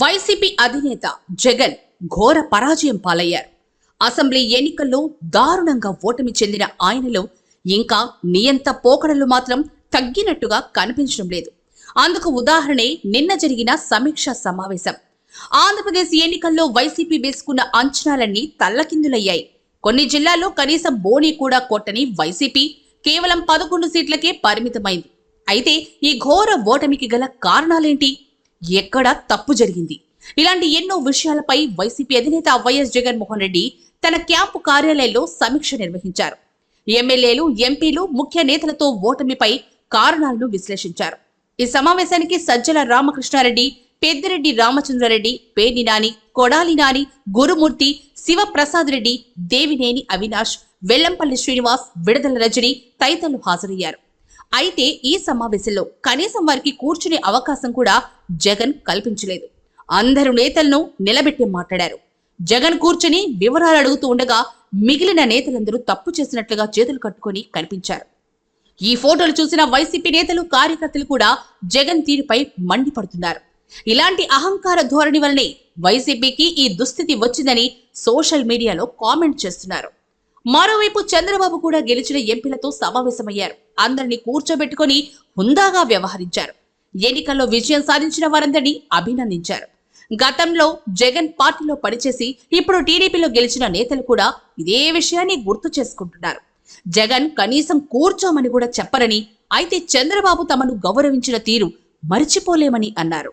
YCP అధినేత జగన్ ఘోర పరాజయం పాలయ్యారు. అసెంబ్లీ ఎన్నికల్లో దారుణంగా ఓటమి చెందిన ఆయనలో ఇంకా నియంత పోకడలు మాత్రం తగ్గినట్టుగా కనిపించడం లేదు. అందుకు ఉదాహరణే నిన్న జరిగిన సమీక్షా సమావేశం. ఆంధ్రప్రదేశ్ ఎన్నికల్లో వైసీపీ వేసుకున్న అంచనాలన్నీ తల్లకిందులయ్యాయి. కొన్ని జిల్లాల్లో కనీసం బోనీ కూడా కొట్టని వైసీపీ కేవలం పదకొండు సీట్లకే పరిమితమైంది. అయితే ఈ ఘోర ఓటమికి గల కారణాలేంటి? ఎక్కడ తప్పు జరిగింది. ఇలాంటి ఎన్నో విషయాలపై వైసీపీ అధినేత వైఎస్ జగన్మోహన్ రెడ్డి తన క్యాంపు కార్యాలయంలో సమీక్ష నిర్వహించారు. ఎమ్మెల్యేలు ఎంపీలు ముఖ్య నేతలతో ఓటమిపై కారణాలను విశ్లేషించారు. ఈ సమావేశానికి సజ్జల రామకృష్ణారెడ్డి పెద్దిరెడ్డి రామచంద్రారెడ్డి పేర్ని నాని కొడాలి నాని గురుమూర్తి శివప్రసాద్ రెడ్డి దేవినేని అవినాష్ వెల్లంపల్లి శ్రీనివాస్ విడుదల రజని తదితరులు హాజరయ్యారు. అయితే ఈ సమావేశంలో కనీసం వారికి కూర్చునే అవకాశం కూడా జగన్ కల్పించలేదు. అందరు నేతలను నిలబెట్టి మాట్లాడారు. జగన్ కూర్చుని వివరాలు అడుగుతూ ఉండగా మిగిలిన నేతలందరూ తప్పు చేసినట్లుగా చేతులు కట్టుకొని కనిపించారు. ఈ ఫోటోలు చూసిన వైసీపీ నేతలు కార్యకర్తలు కూడా జగన్ తీరుపై మండిపడుతున్నారు. ఇలాంటి అహంకార ధోరణి వల్లనే వైసీపీకి ఈ దుస్థితి వచ్చిందని సోషల్ మీడియాలో కామెంట్ చేస్తున్నారు. మరోవైపు చంద్రబాబు కూడా గెలిచిన ఎంపీలతో సమావేశమయ్యారు. అందరినీ కూర్చోబెట్టుకొని హుందాగా వ్యవహరించారు. ఎన్నికల్లో విజయం సాధించిన వారందరినీ అభినందించారు. గతంలో జగన్ పార్టీలో పనిచేసి ఇప్పుడు టీడీపీలో గెలిచిన నేతలు కూడా ఇదే విషయాన్ని గుర్తు చేసుకుంటున్నారు. జగన్ కనీసం కూర్చోమని కూడా చెప్పరని అయితే చంద్రబాబు తమను గౌరవించిన తీరు మరిచిపోలేమని అన్నారు.